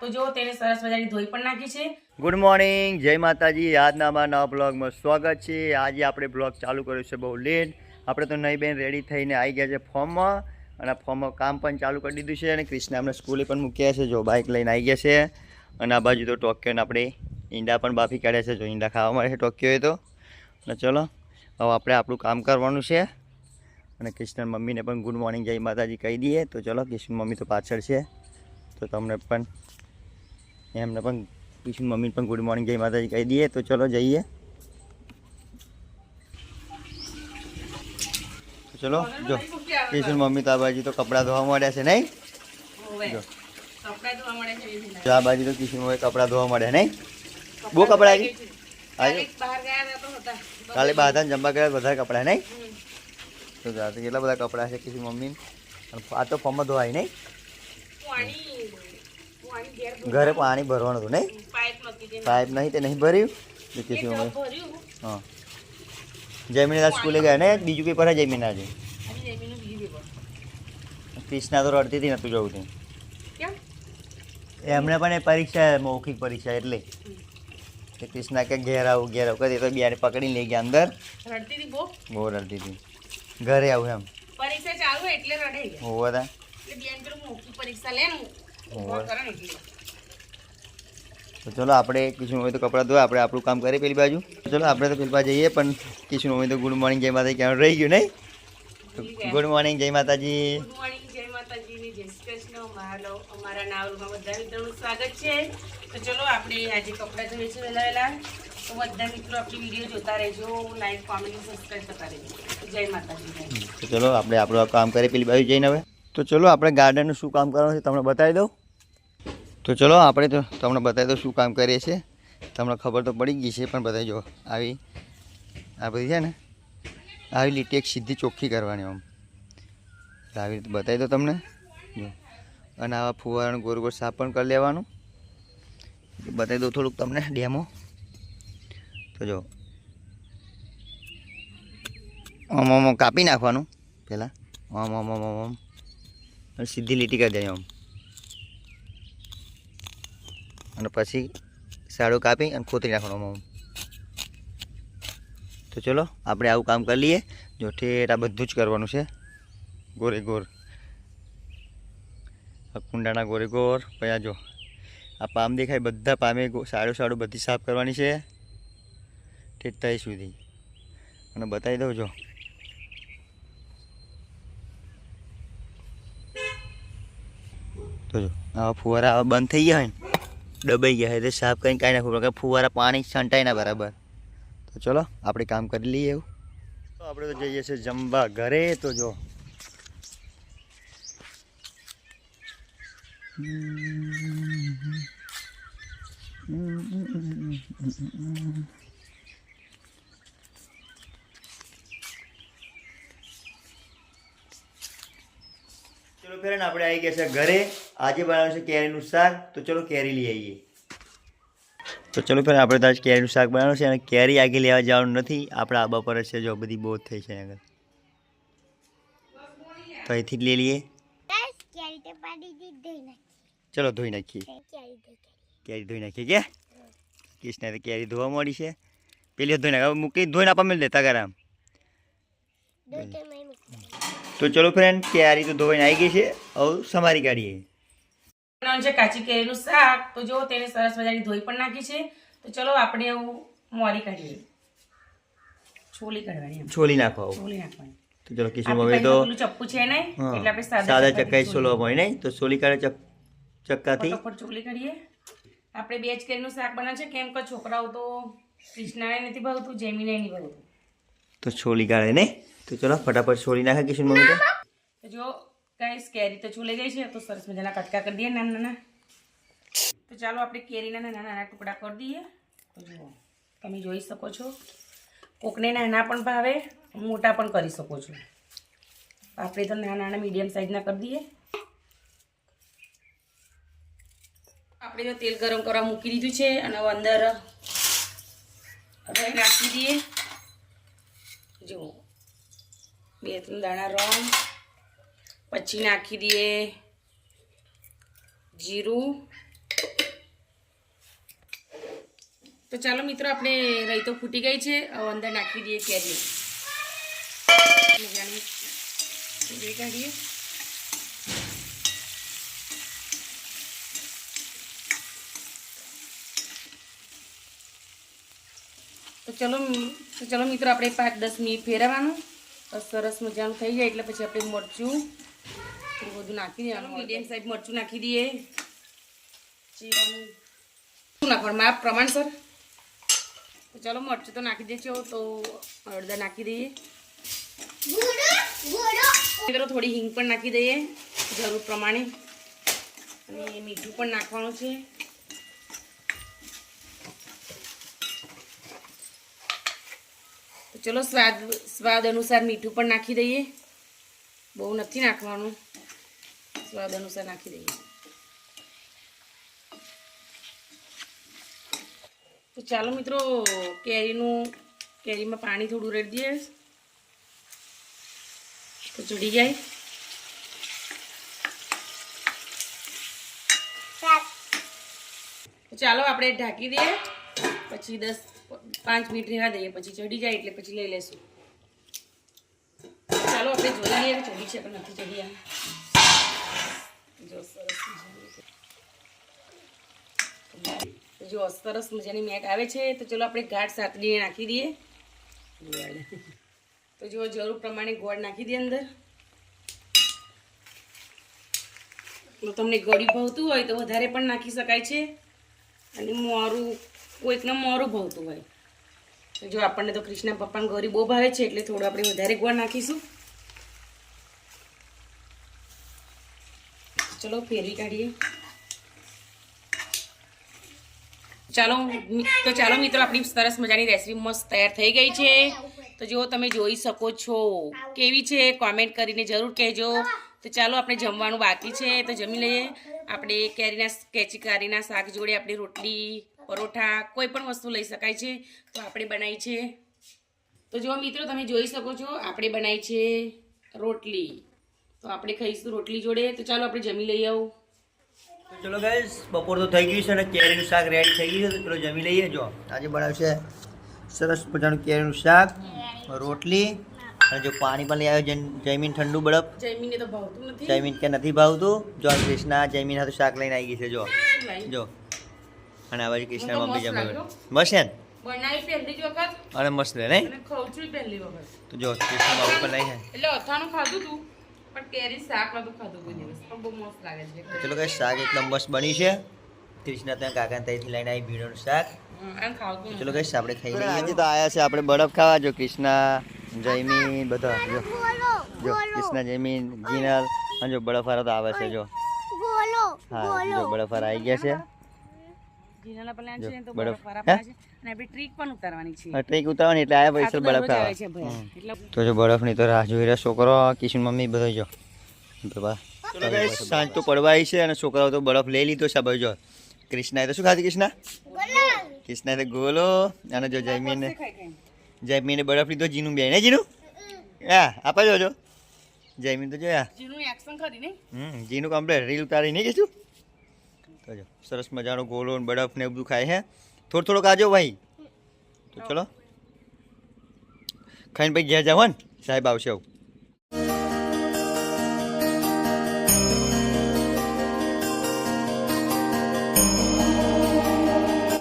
તો જો તેને સરસ મજાની ધોઈ પણ નાખી છે. ગુડ મોર્નિંગ જય માતાજી. આજના નવા બ્લોગમાં સ્વાગત છે. આજે આપણે બ્લોગ ચાલુ કર્યો છે બહુ લેટ. આપણે તો નહીં બેન રેડી થઈને આવી ગયા છે ફોર્મમાં. અને ફોર્મમાં કામ પણ ચાલુ કરી દીધું છે અને કૃષ્ણ અમને સ્કૂલે પણ મૂક્યા છે. જો બાઇક લઈને આવી ગયા છે. અને આ બાજુ તો ટોક્યોને આપણે ઈંડા પણ બાફી કાઢ્યા છે. જો ઈંડા ખાવા મળે છે ટોક્યોએ તો. અને ચલો, હવે આપણે આપણું કામ કરવાનું છે. અને કૃષ્ણ મમ્મીને પણ ગુડ મોર્નિંગ જય માતાજી કહી દઈએ. તો ચલો ક્રિષ્ણ મમ્મી તો પાછળ છે. તો તમને પણ એમને પણ કિશન મમ્મીને પણ ગુડ મોર્નિંગ જય માતાજી કહી દઈએ તો ચલો જઈએ. ચલો જો કિશન મમ્મી તો આ બાજુ તો કપડાં ધોવા મળ્યા છે નહીં? જો. આ બાજુ તો કિશન મમ્મી કપડાં ધોવા મળ્યા નહીં? બહુ કપડાં આવી? આજે કાલે બહાર જમવા ગયા વધારે કપડાં નહીં? તો કેટલા બધા કપડાં છે કિશન મમ્મી આ તો ફોર્મમાં ધોવાય નહીં? ઘેર પાણી ભરવાનું હતું નહીં? પાઇપ નહોતી નહીં તે નહીં ભર્યું? ભર્યું હા. જમીન સ્કૂલે ગયા ને બીજું પેપર હે જમીન આજે ક્રિષ્ના તો રડતી હતી નતું જવું હતું એમણે એમને પણ એ પરીક્ષા મૌખિક પરીક્ષા એટલે. કે ક્રિષ્ના કે ઘેર આવું ઘેર આવું. કરી તો બિયાને પકડી લઈ ગયા અંદર. રડતી હતી બહુ? રડતી હતી. ઘરે આવું એમ. પરીક્ષા ચાલુ એટલે રડે હોવા તા. એટલે પેલું પરીક્ષા લે તો ચલો આપણે કિશન હોય તો કપડાં ધોવા આપણે આપણું કામ કરીએ પેલી બાજુ. ચલો આપણે તો પેલી બાજુ જઈએ પણ કિશન હોય તો ગુડ મોર્નિંગ જય માતાજી ક્યાં રહી ગયું નહીં? ગુડ મોર્નિંગ જય માતાજી. અમારા નાવલમાં બધા મિત્રોનું સ્વાગત છે. તો ચલો આપણે આજે કપડાં ધોઈએ છે વહેલા વહેલા. તો બધા મિત્રો આપણી વીડિયો જોતા રહેજો લાઈક કોમેન્ટ સબસ્ક્રાઈબ કરતા રહેજો. જય માતાજી. ચલો આપણે આપણું કામ કરીએ પેલી બાજુ જઈને હવે. તો ચલો, આપણે ગાર્ડનનું શું કામ કરવાનું છે તમને બતાવી દઉં. તો ચલો, આપણે તો તમને બતાવી દઉં શું કામ કરીએ છીએ. તમને ખબર તો પડી ગઈ છે, પણ બતાવી જો, આવી, આ બધી છે ને, આવી લીટી એક સીધી ચોખ્ખી કરવાની આમ. આવી રીતે બતાવી દો તમને. જો, અને આવા ફુવારાનું ગોળ ગોળ સાફ પણ કરી લેવાનું. બતાવી દઉં થોડુંક તમને ડેમો. તો જો આમ આમ કાપી નાખવાનું, પહેલાં. આમ આમ આમ આમ અને સીધી લીટી કરી દેવાની આમ. અને પછી સાડું કાપી અને ખોતરી નાખવાનું આમ તો ચલો, આપણે આવું કામ કરી લઈએ. જો ઠેર આ બધું જ કરવાનું છે. ગોરે ગોર આ કુંડાના ગોરે ગોર પછી આ જો, આ પામ દેખાય, બધા પામે સાડું સાડું બધી સાફ કરવાની છે. ઠેઠ સુધી. અને બતાવી દઉં જો. આવા ફુવારા બંધ થઈ ગયા હોય ને, દબાઈ ગયા હોય તો સાફ કરીને કાઢી નાખવું પડે ફુવારા પાણી છંટાય ના બરાબર. તો ચલો, આપણે કામ કરી લઈએ એવું. તો આપણે તો જઈએ છીએ જમવા ઘરે, તો જો. ચલો ફ્રેન્ડ આપણે આવી ગયા છે ઘરે. આજે બનાવ્યું છે કેરીનું શાક. તો ચલો કેરી લઈ આવીએ. તો ચલો ફ્રેન્ડ આપણે તો આજ કેરીનું શાક બનાવવાનું છે અને કેરી આગળ લેવા જવાનું નથી. આપણા આબા પર છે જો બધી બહુ થઈ છે આગળ. તો અહીંથી જ લઈ લઈએ. કેરી ચલો ધોઈ નાખીએ. કેરી ધોઈ નાખીએ. કે? કિસને તો કેરી ધોવા મળી છે. પેલી ધોઈ નાખ. મૂકી ધોઈને આપવા લેતા દેતા કરામ તો ચલો ફ્રેન્ડ કેરી તો ધોઈને આવી ગઈ છે. હવે સમારી કાઢીએ. બનાવવાનું છે કાચી કેરીનું શાક. તો જો તેને સરસ મજાની ધોઈ પણ નાખી છે. તો ચલો આપણે એવું મોરી કાઢીએ. છોલી કાઢવાની છોલી નાખો છોલી નાખવાની. તો ચલો કિશન આપણી તો ચપ્પુ છે નહીં એટલે આપણે સાદા ચક્કાઈ હોય નહીં. તો સોલી કાઢે ચક ચક્કાથી. ફટોફટ ચોલી કાઢીએ. આપણે બે જ કેરીનું શાક બનાવે છે. કેમ કે છોકરાઓ તો કૃષ્ણાને નથી ભાવતું જેમીને નહીં ભાવતું. તો છોલી કાઢે નહીં. તો ચલો, ફટાફટ છોડી નાખે કિશન મમ્મી તો તો જો ગાઈસ કેરી તો છોલી ગઈ છે, તો સરસ મજાના કટકા કરી દઈએ નાના નાના. તો ચાલો, આપણે કેરીના નાના નાના ટુકડા કરી દઈએ. તો જુઓ, તમે જોઈ શકો છો. કોકને નાના પણ ભાવે, મોટા પણ કરી શકો છો. આપણે તો નાના નાના મીડિયમ સાઈઝના કરી દઈએ. આપણે જો તેલ ગરમ કરવા મૂકી દીધું છે અને અંદર હવે નાખી દઈએ. જુઓ. બે ત્રણ દાણા રંગ પછી નાખી દઈએ જીરું. તો ચાલો મિત્રો, આપણે રહી ફૂટી ગઈ છે. અંદર નાખી દઈએ કેરી. મજાની કાઢીએ. તો ચલો તો ચલો મિત્રો, આપણે પાંચ દસ મિનિટ ફેરવવાનું. સરસ મજાનું થઈ જાય એટલે પછી આપણે મરચું થોડું બધું નાખી દેવાનું. મીડિયમ સાઈઝ મરચું નાખી દઈએ. જીરું શું નાખવાનું? માપ પ્રમાણસર તો ચલો મરચું તો નાખી દેજો તો હળદર નાખી દઈએ. મિત્રો થોડી હિંગ પણ નાખી દઈએ જરૂર પ્રમાણે. અને મીઠું પણ નાખવાનું છે. ચલો સ્વાદ સ્વાદ અનુસાર મીઠું પણ નાખી દઈએ. બહુ નથી નાખવાનું. સ્વાદ અનુસાર નાખી દઈએ. તો ચાલો મિત્રો, કેરીનું, કેરીમાં પાણી થોડું રેડી દઈએ. તો ચડી જાય. ચાલો આપણે ઢાંકી દઈએ. પછી દસ પાંચ મિનિટ રહેવા દઈએ, પછી ચડી જાય એટલે પછી લઈ લેશું ચાલો આપણે જોઈ લઈએ ચડી છે પણ નથી ચડી આ જો સરસ. જો સરસ મજાની મેટ આવે છે, તો ચલો આપણે ગાઢ સાતડીને નાખી દઈએ. તો જો જરૂર પ્રમાણે ગોળ નાખી દઈએ અંદર તમને ગળી ભાવતું હોય તો વધારે પણ નાખી શકાય છે અને મોરું કોઈકને મોરું ભાવતું હોય. જો આપણને તો કૃષ્ણ પપ્પાને ગોરી બહુ ભાવે છે, એટલે થોડું આપણે વધારે ગોળ નાખીશું. ચલો, ફેરવી કાઢીએ. ચાલો તો ચાલો મિત્રો, આપણી સરસ મજાની રેસીપી મસ્ત તૈયાર થઈ ગઈ છે. તો જો તમે જોઈ શકો છો, કેવી છે કોમેન્ટ કરીને જરૂર કહેજો. તો ચાલો, આપણે જમવાનું બાકી છે. તો જમી લઈએ. આપણે કેરીના, કેચી કારીના શાક જોડે આપણે રોટલી પરોઠા કોઈ પણ વસ્તુ લઈ શકાય છે તો આપણે બનાવી છે. તો જો મિત્રો તમે જોઈ શકો છો આપણે બનાવી છે રોટલી. તો આપણે ખાઈશું રોટલી જોડે. તો ચાલો આપણે જમી લઈ આવું. ચલો ગાઈસ બપોર તો થઈ ગયું છે અને કેરીનું શાક રેડી થઈ ગયું છે તો ચલો જમી લઈએ. જો આજે બનાવશે સરસ મજાનું કેરીનું શાક રોટલી અને જો પાણી પણ લઈ આવ્યો જયમીન ઠંડુ બળપ. જમીને તો ભાવતું નથી. જયમીન કે નથી ભાવતું. જો કૃષ્ણા જયમીન હાથું શાક લઈને આવી ગઈ છે જો. જો. અને આ બાજુ કૃષ્ણ બી મમ્મી મસ્ત છે ને? બનાવી પહેલી જ વખત. અને મસ્ત લે નહીં? ખાઉં છું પહેલી વખત. તો જો કૃષ્ણ બાબુ પણ લઈ જાય. એટલે અથાણું ખાધું તું પણ કેરી શાક નતું ખાધું કોઈ દિવસ. પણ બહુ મસ્ત લાગે છે. ચલો ગાઈસ શાક એકદમ મસ્ત બની છે. કૃષ્ણ ત્યાં કાકા ત્યાંથી લઈને આવી ભીડોનું શાક. ચલો ગાઈસ આપણે ખાઈ લઈએ. આજે તો આયા છે આપણે બરફ ખાવા. જો કૃષ્ણા જયમીન બધા જો. જો કૃષ્ણ જયમીન જીનલ અને જો બરફવાળા તો આવે છે જો. હા જો આવી ગયા છે. જીનાના પ્લાન છે તો બરફ. વાળા છે. અને આપણે ટ્રીક પણ ઉતારવાની છે. આ ટ્રેક ઉતારવાની એટલે આયા ભાઈ સર પૈસા બરફ આવે છે ભયા. એટલે તો જો બરફની તો રાહ જોઈ રહ્યા છોકરો કિશન મમ્મી બધો જો. સાંજ તો પડવાઈ છે અને છોકરાઓ તો બરફ લઈ લીધો છે ભાઈ જો. કૃષ્ણાએ તો શું ખાધું કૃષ્ણા? કૃષ્ણાએ તો ગોલો અને જો જયમીને. જયમીને બરફ લીધો જીનું બે ને જીનું? હા આપા જોજો જયમીન તો જોયા. જીનું એક્શન કરી નહીં? હમ જીનું કમ્પ્લેટ રીલ ઉતારી નહીં કીધું? જો સરસ મજાનો ગોલો ને બરફ ને બધું ખાય હે. થોડો થોડો આજો ભાઈ. તો ચલો. ખાઈને ભાઈ ઘેર જવાન સાહેબ આવશે આવું.